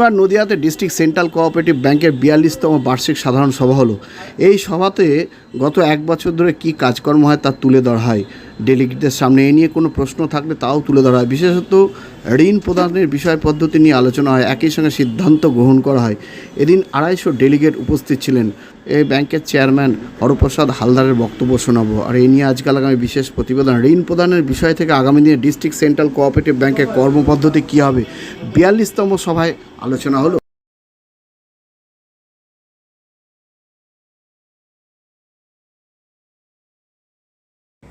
এবার নদিয়াতে district central cooperative ব্যাংকের বিয়াল্লিশতম বার্ষিক সাধারণ সভা হলো। এই সভাতে গত এক বছর ধরে কি কাজকর্ম হয় তা তুলে ধরা হয়। ডেলিগেটদের সামনে এ নিয়ে কোনো প্রশ্ন থাকলে তাও তুলে ধরা হয়। বিশেষত ঋণ প্রদানের বিষয় পদ্ধতি নিয়ে আলোচনা হয়, একই সঙ্গে সিদ্ধান্ত গ্রহণ করা হয়। এদিন আড়াইশো ডেলিগেট উপস্থিত ছিলেন। এই ব্যাংকের চেয়ারম্যান হরপ্রসাদ হালদারের বক্তব্য শোনাবো। আর এ নিয়ে আজকাল আগামী বিশেষ প্রতিবেদন, ঋণ প্রদানের বিষয় থেকে আগামী দিনে ডিস্ট্রিক্ট সেন্ট্রাল কোঅপারেটিভ ব্যাংকের কর্মপদ্ধতি কী হবে? বিয়াল্লিশতম সভায় আলোচনা হলো।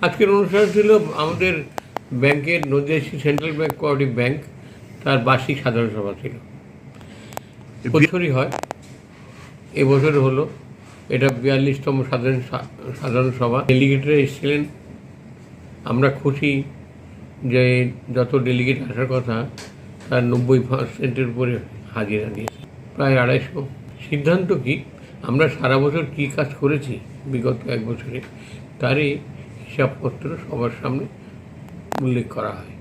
আজকের অনুষ্ঠান ছিল আমাদের ব্যাংকের Nadia central bank cooperative bank, তার বার্ষিক সাধারণ সভা ছিল। বছরই হয়। এবছর হলো। এটা বিয়াল্লিশতম সাধারণ সাধারণ সভা। ডেলিগেটরা এসেছিলেন। আমরা খুশি যে যত ডেলিগেট আসার কথা, তার নব্বই পার্সেন্টের উপরে হাজিরা দিয়েছে। প্রায় আড়াইশো। সিদ্ধান্ত কি? আমরা সারা বছর কী কাজ করেছি বিগত এক বছরে, তারই হিসাবপত্র সবার সামনে উল্লেখ করা হয়।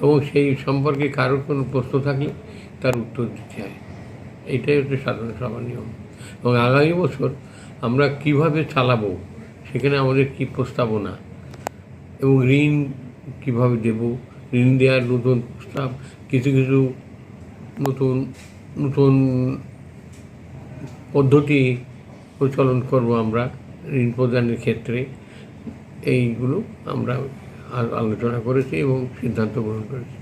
এবং সেই সম্পর্কে কারোর কোনো প্রশ্ন থাকলে তার উত্তর দিতে হয়। এইটাই হচ্ছে সাধারণ সভার নিয়ম। এবং আগামী বছর আমরা কীভাবে চালাবো, সেখানে আমাদের কি প্রস্তাবনা, এবং ঋণ কীভাবে দেব, ঋণ দেওয়ার নতুন প্রস্তাব, কিছু কিছু নতুন নতুন পদ্ধতি প্রচলন করব আমরা ঋণ প্রদানের ক্ষেত্রে। এইগুলো আমরা আলোচনা করেছি এবং সিদ্ধান্ত গ্রহণ করেছি।